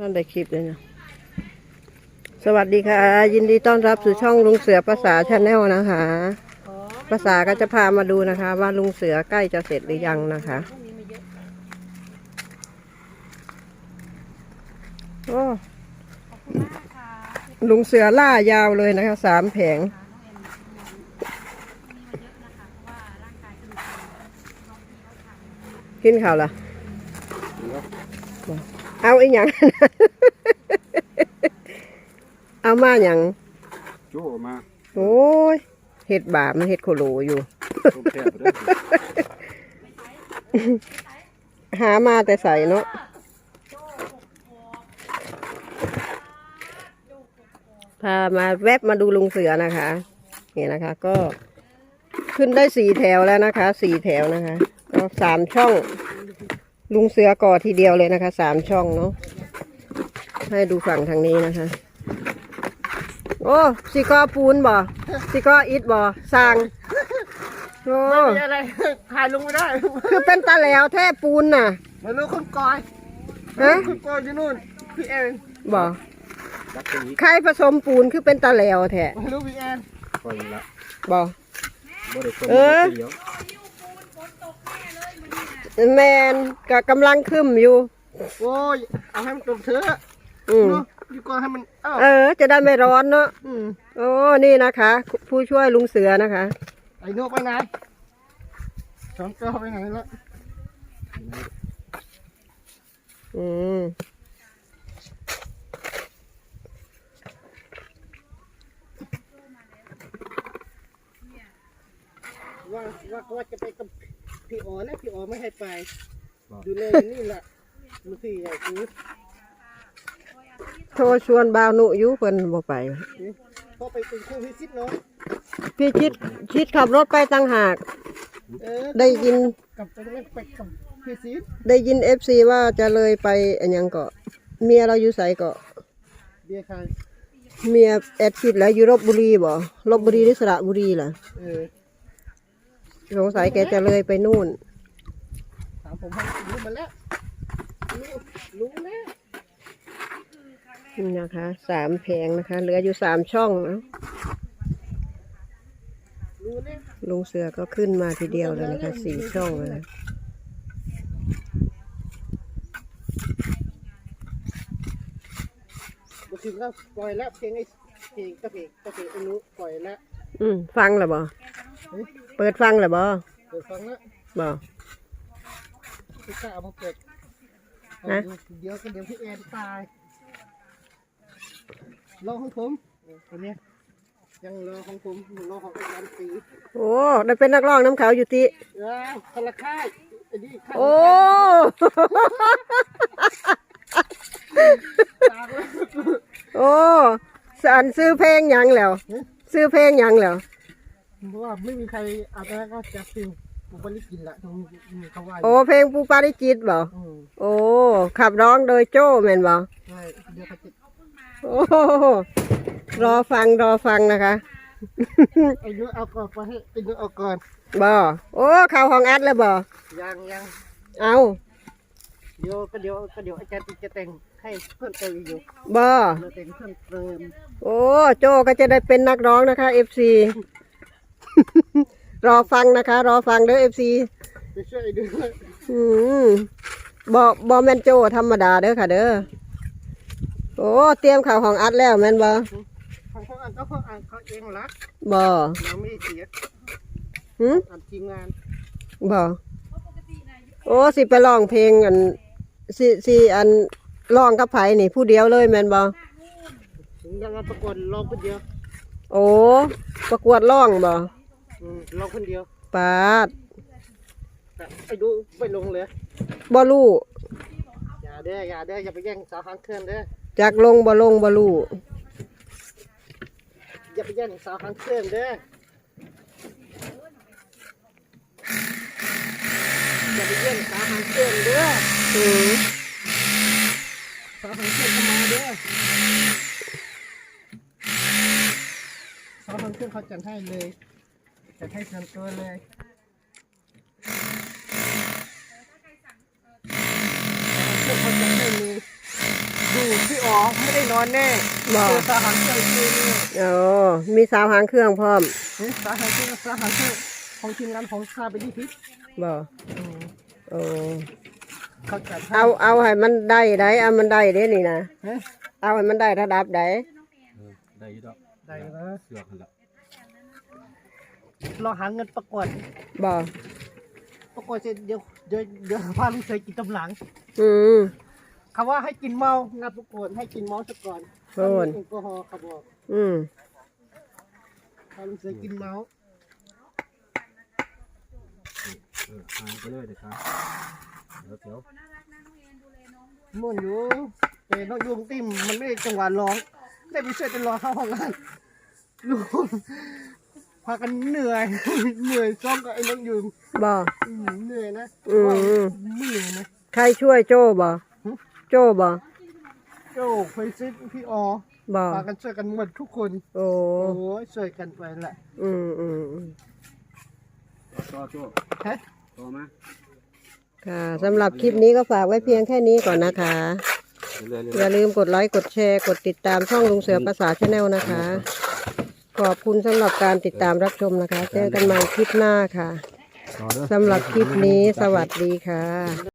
ท่านได้คลิปเลยนะสวัสดีค่ะ ยินดีต้อนรับสู่ช่องลุงเสือภาษาชาแนลนะคะภาษาก็จะพามาดูนะคะ ว่าลุงเสือใกล้จะเสร็จหรือยังนะคะโอ้ลุงเสือล่ายาวเลยนะคะสามแผงกินข้าวละ เอาอีหยัง เอามาหยังโจ้มาโอ้ยเห็ดบาปมันเห็ดโคโลอยู่ ต้มแซ่บไปเด้อหามาแต่ใส่เนาะพามาแวบมาดูลุงเสือนะคะนี่นะคะ ก็ขึ้นได้สี่แถวแล้วนะคะ สี่แถวนะคะ ก็สามช่อง ลุงเสือก่อทีเดียวเลยนะคะสามช่องเนาะให้ดูฝั่งทางนี้นะคะ โอ้สิกอปูนบ่สิกออิฐบ่สร้างโอ้ไม่มีอะไรถ่ายลงไม่ได้ คือเป็นตาแล้วแท้ปูนน่ะไม่รู้คนกอยฮะคนกอยอยู่นู่นพี่แอนบ่จักไปอีกใครผสมปูนคือเป็นตาแล้วแท้ไม่รู้พี่แอนคอยละบ่บ่ได้ต้มเออเดียว แมนก็กำลังขึ้นอยู่ โอ้ยเอาให้มันตรงเถอะอืม เนาะดีกว่าให้มันเอ้าเออ จะได้ไม่ร้อนเนาะอืมโอ้นี่นะคะ ผู้ช่วยลุงเสือนะคะ ไอ้นกไปไหนสองตัวไปไหนแล้วอืมว่าว่าว่าจะไปกับ พี่อ๋อนะพี่อ๋อไม่ให้ไป ดูเลยนี่แหละมือสี่ใหญ่คือโทรชวนบ่าวหนุอยุเพิ่นบ่ไป พอไปเป็นคู่พิซิตเนาะพี่ชิดชิดขับรถไปต่างหาก เออได้ยินกับไปไปไปกับพี่ซิตได้ยินเอฟซีว่าจะเลยไปอันหยังเกาะ เมียเราอยู่ไสเกาะ เบียร์ใครเมียแอดชิดแล้วอยู่ลบบุรีบ่ลบบุรีหรือสระบุรีล่ะ เออ สงสัยแกจะเลยไปนู่น ถามผมให้รู้มาแล้วรู้รู้แล้วนี่นะคะสามแผงนะคะ เหลืออยู่สามช่องนะรู้แล้วลุงเสือก็ขึ้นมาทีเดียวเลยนะคะสี่ช่องเลยนะบางทีก็ปล่อยแล้วเพลงไอ้เพลงกระเพงกระเพงไอ้นุปล่อยแล้วอืมฟังแล้วบ่เปิดฟังแล้วบ่เดี๋ยวฟังแล้วบ่พี่ข้าเอามาเปิดเอาฮะดูเดี๋ยวก็เดี๋ยวพี่แอนตายรอของผมคนนี้ยยังรอของผมรอของอาจารย์ตีโอ้ได้เป็นนักร้องน้ำเขาอยู่ติอ้าวคนละค่ายไอ้นี่ค่ายโอ้ ตามเลยโอ้สันซื้อเพลงหยังแล้ว ซื้อเพลงหยังแล้ว เพราะว่าไม่มีใครอาบน้ำก็จะฟิลผมไม่ได้กินละตรงมีเขาว่าอยู่โอ้เพลงปูปาริจิตบ่อืมโอ้ ขับร้องโดยโจ้แม่นบ่ ใช่เดี๋ยวเขาจะโอ้รอฟังรอฟังนะคะ ไอ้นุเอาก่อนไปให้ไอ้นุเอาก่อนบ่โอ้เข้าห้องอัดแล้วบ่ยังยังเอาเดี๋ยวก็เดี๋ยวก็เดี๋ยวอาจารย์ตีจะแต่งให้เพิ่มเติมอีกอยู่บ่เดี๋ยวแต่งเพิ่มเติมโอ้โจ้ก็จะได้เป็นนักร้องนะคะ FC รอฟังนะคะ รอฟังเด้อ FC ไปช่วยด้วยอืมบ่บ่แม่นโจ้ธรรมดาเด้อค่ะเด้อ โอ้ เตรียมข่าวของอัดแล้วแม่นบ่ของเขาอ่านก็เขาอ่านเขาเองรักบ่เราไม่ได้เสียหึอ่านทีมงานบ่โอ้สิไปร้องเพลงอันสิสิอันร้องกับไผนี่ ผู้เดียวเลยแม่นบ่ถึงยังมาประกวดลองคนเดียว โอ้ ประกวดร้องบ่อื มลองคนเดียวปาดแต่ไอ้ดูไม่ลงเลยบ่รู้อย่าเด้ออย่าเด้ออย่าไปแย่งสาวหางเครื่องเด้อจักลงบ่ลงบ่รู้อย่าไปแย่งสาวหางเครื่องเด้ออย่าไปแย่งสาวหางเครื่องเด้ออืมสาวหางเครื่องเข้ามาเด้อสาวหางเครื่องเขาจัดให้เลย จัดให้ส่วนตัวเลยสาวหางเครื่องเขาจัดให้เลยดูพี่อ๋อไม่ได้นอนแน่บอกเจอสาหัสเครื่องคืนเนี่ยโอ้มีสาวหางเครื่องพร้อมเฮ้ยสาหัสเครื่องสาหัสเครื่องของทีมงานของข้าไปที่พิษบอกโอ้เขาจัดให้เอาเอาให้มันได้ได้เอามันได้เด้นี่นะเฮ้ยเอาให้มันได้ระดับใดเออได้อยู่ดอกได้นะ เสือกหั่นละเราหาเงินประกวดบอกประกวดเสร็จเดี๋ยวเดี๋ยวเดี๋ยวพาลูกเสือกินตำหลังอืมคำว่าให้กินเมางานประกวดให้กินเมาซะก่อนโอ้ยแอลกอฮอล์เขาบอกอืมพาลูกเสือกินเมาเออหายไปเลยเด็กครับเดี๋ยวเดี๋ยวม่วนอยู่แต่น้องยุงติ้มมันไม่ได้จังหวะร้อง ได้ไปช่วยกันร้องเข้าห้องงานลูก พากันเหนื่อย เหนื่อยซ้อมกับไอ้น้องยุงบอกอืมเหนื่อยนะอืม ว่าเหนื่อยนะใครช่วยโจ้บอโจ้บอโจ้เคยซิดพี่ออบอพากันช่วยกันหมดทุกคน โอ้โอ้ยช่วยกันไปแหละอืมอืมอืมต่อโจ้ฮะต่อมาค่ะสำหรับคลิปนี้ก็ฝากไว้เพียงแค่นี้ก่อนนะคะ เรื่อยๆอเรื่อยย่าลืมกดไลค์กดแชร์กดติดตามช่องลุงเสือภาษาชาแนลนะคะ ขอบคุณสำหรับการติดตามรับชมนะคะ เจอกันใหม่คลิปหน้าค่ะๆต่อเด้อสำหรับคลิปนี้สวัสดีค่ะ